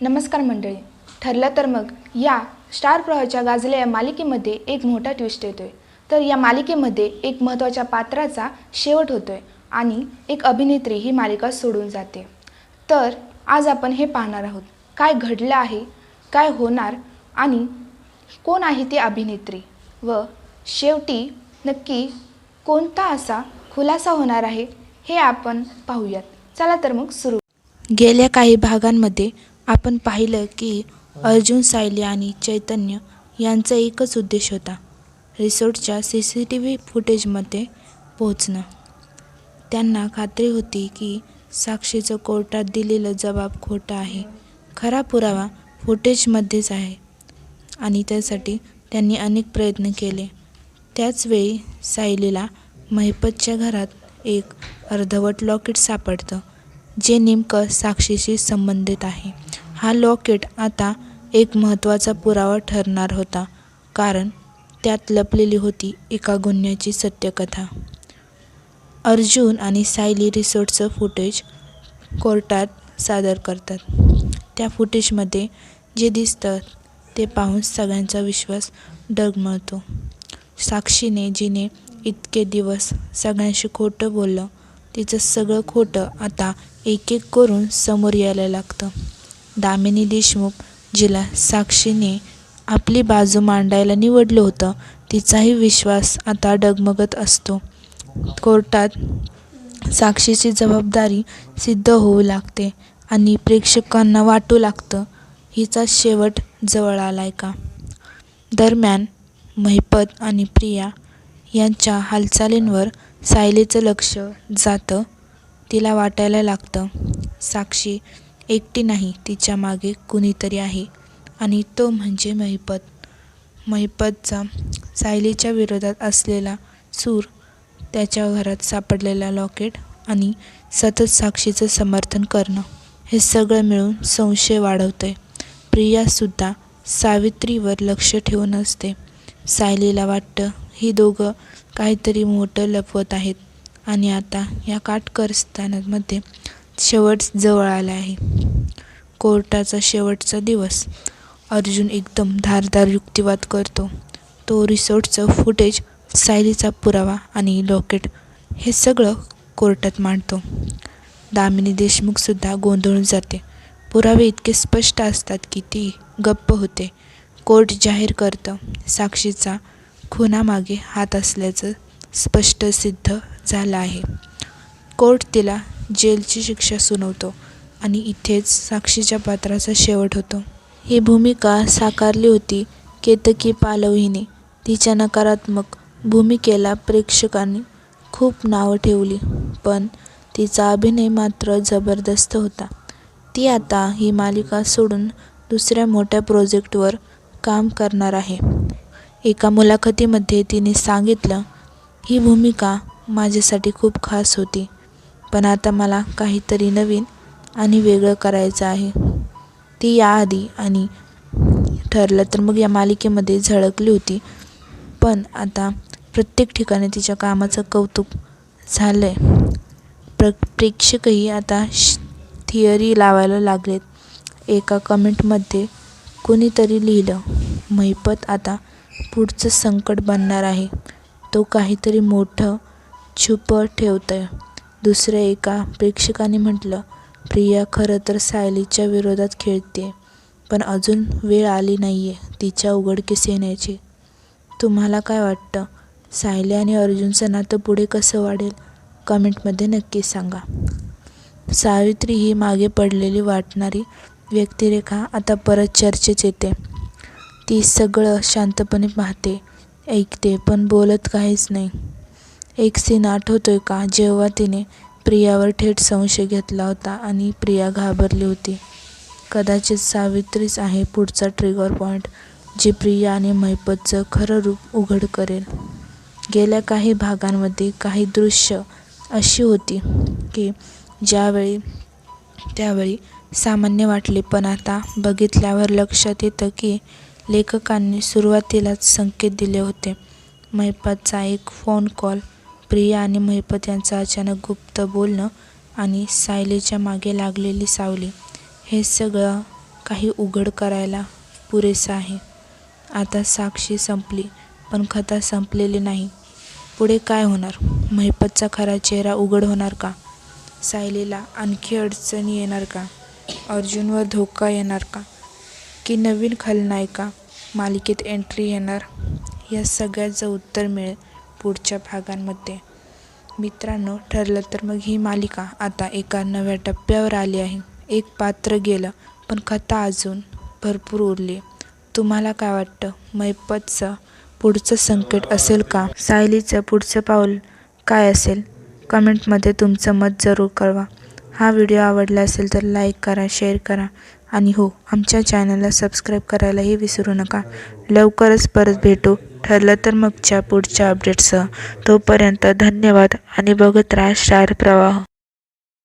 नमस्कार मंडळी. ठरलं तर मग या स्टार प्रवाहच्या गाजल्या या मालिकेमध्ये एक मोठा ट्विस्ट येतोय. तर या मालिकेमध्ये एक महत्त्वाच्या पात्राचा शेवट होतोय आणि एक अभिनेत्री ही मालिका सोडून जाते. तर आज आपण हे पाहणार आहोत. काय घडलं आहे काय होणार आणि कोण आहे ती अभिनेत्री? व शेवटी नक्की कोणता असा खुलासा होणार आहे हे आपण पाहूयात. चला तर मग सुरू. गेल्या काही भागांमध्ये आपण पाहिलं की अर्जुन सायली आणि चैतन्य यांचा एकच उद्देश होता रिसॉर्टच्या सी सी टी व्ही फुटेजमध्ये पोहोचणं. त्यांना खात्री होती की साक्षीचं कोर्टात दिलेलं जबाब खोटा आहे. खरा पुरावा फुटेजमध्येच आहे आणि त्यासाठी त्यांनी अनेक प्रयत्न केले. त्याचवेळी सायलीला महिपतच्या घरात एक अर्धवट लॉकेट सापडतं जे नेमकं साक्षीशी संबंधित आहे. हा लॉकेट आता एक महत्त्वाचा पुरावा ठरणार होता कारण त्यात लपलेली होती एका गुन्ह्याची सत्यकथा. अर्जुन आणि सायली रिसोर्टचं फुटेज कोर्टात सादर करतात. त्या फुटेजमध्ये जे दिसतं ते पाहून सगळ्यांचा विश्वास डगमळतो साक्षीने जिने इतके दिवस सगळ्यांशी खोटं बोललं तिचं सगळं खोटं आता एक एक करून समोर यायला लागतं. दामिनी देशमुख जिला साक्षीने आपली बाजू मांडायला निवडलं होतं तिचाही विश्वास आता डगमगत असतो. कोर्टात साक्षीची जबाबदारी सिद्ध होऊ लागते आणि प्रेक्षकांना वाटू लागतं हिचा शेवट जवळ आलाय का? दरम्यान महिपत आणि प्रिया यांच्या हालचालींवर सायलीचं लक्ष जातं तिला वाटायला लागतं साक्षी एकटी नाही तिच्यामागे कुणीतरी आहे. आणि तो म्हणजे महिपत. महिपतचा सायलीच्या विरोधात असलेला सूर त्याच्या घरात सापडलेला लॉकेट आणि सतत साक्षीचं समर्थन करणं हे सगळं मिळून संशय वाढवतंय. प्रियासुद्धा सावित्रीवर लक्ष ठेवून असते. सायलीला वाटतं ही दोघं काहीतरी मोठं लपवत आहेत. आणि आता या काटकरस्थानामध्ये शेवट जवळ आला आहे. कोर्टाचा शेवटचा दिवस. अर्जुन एकदम धारदार युक्तिवाद करतो. तो रिसोर्टचं फुटेज सायलीचा पुरावा आणि लॉकेट हे सगळं कोर्टात मांडतो. दामिनी देशमुखसुद्धा गोंधळून जाते. पुरावे इतके स्पष्ट असतात की ती गप्प होते. कोर्ट जाहीर करतं. साक्षीचा खुनामागे हात असल्याचं स्पष्ट सिद्ध झालं आहे. कोर्ट तिला जेलची शिक्षा सुनावतो आणि इथेच साक्षीच्या पात्राचा शेवट होतो. ही भूमिका साकारली होती केतकी पालव हिने तिच्या नकारात्मक भूमिकेला प्रेक्षकांनी खूप नावं ठेवली पण तिचा अभिनय मात्र जबरदस्त होता. ती आता ही मालिका सोडून दुसऱ्या मोठ्या प्रोजेक्टवर काम करणार आहे. एका मुलाखतीमध्ये तिने सांगितलं ही भूमिका माझ्यासाठी खूप खास होती. पण आता मला काहीतरी नवीन आणि वेगळं करायचं आहे. ती याआधी आणि ठरलं तर मग या मालिकेमध्ये झळकली होती. पण आता प्रत्येक ठिकाणी तिच्या कामाचं कौतुक झालं आहे प्र प्रेक्षकही आता श थिअरी लावायला लागलेत. एका कमेंटमध्ये कुणीतरी लिहिलं महिपत आता पुढचं संकट बनणार आहे. तो काहीतरी मोठं छुपं ठेवतं आहे दुसऱ्या एका प्रेक्षकाने म्हटलं प्रिया खरं तर सायलीच्या विरोधात खेळते पण अजून वेळ आली नाही आहे तिच्या उघडकीस येण्याची. तुम्हाला काय वाटतं? सायली आणि अर्जुनचं नातं पुढे कसं वाढेल? कमेंटमध्ये नक्की सांगा. सावित्री ही मागे पडलेली वाटणारी व्यक्तिरेखा आता परत चर्चेत येते. ती सगळं शांतपणे पाहते ऐकते पण बोलत काहीच नाही. एक सीन आठवतोय का? जेव्हा तिने प्रियावर थेट संशय घेतला होता आणि प्रिया घाबरली होती. कदाचित सावित्रीच आहे पुढचा ट्रिगर पॉईंट जी प्रिया आणि महिपतचं खरं रूप उघड करेल. गेल्या काही भागांमध्ये काही दृश्य अशी होती की ज्यावेळी त्यावेळी सामान्य वाटले. पण आता बघितल्यावर लक्षात येतं की लेखकांनी सुरुवातीलाच संकेत दिले होते. महिपतचा एक फोन कॉल प्रिया आणि महिपत यांचं अचानक गुप्त बोलणं आणि सायलीच्या मागे लागलेली सावली हे सगळं काही उघड करायला पुरेसं आहे. आता साक्षी संपली पण कथा संपलेली नाही. पुढे काय होणार? महिपतचा खरा चेहरा उघड होणार का? सायलीला आणखी अडचणी येणार का? अर्जुनवर धोका येणार का? की नवीन खलनायिका मालिकेत एंट्री येणार? या सगळ्याचं उत्तर मिळेल. पुढच्या भागांमध्ये. मित्रांनो ठरलं तर मग ही मालिका आता एका नव्या टप्प्यावर आली आहे. एक पात्र गेलं पण कथा अजून भरपूर उरली. तुम्हाला काय वाटतं? मैपतचं पुढचं संकट असेल का? सायलीचं पुढचं पाऊल काय असेल? कमेंटमध्ये तुमचं मत जरूर कळवा. हा व्हिडिओ आवडला असेल तर लाईक करा शेअर करा. आणि हो आमच्या चॅनलला सबस्क्राईब करायलाही विसरू नका. लवकरच परत भेटू. ठरलं तर मगच्या पुढच्या अपडेटसह तोपर्यंत धन्यवाद आणि बघत राहा स्टार प्रवाह.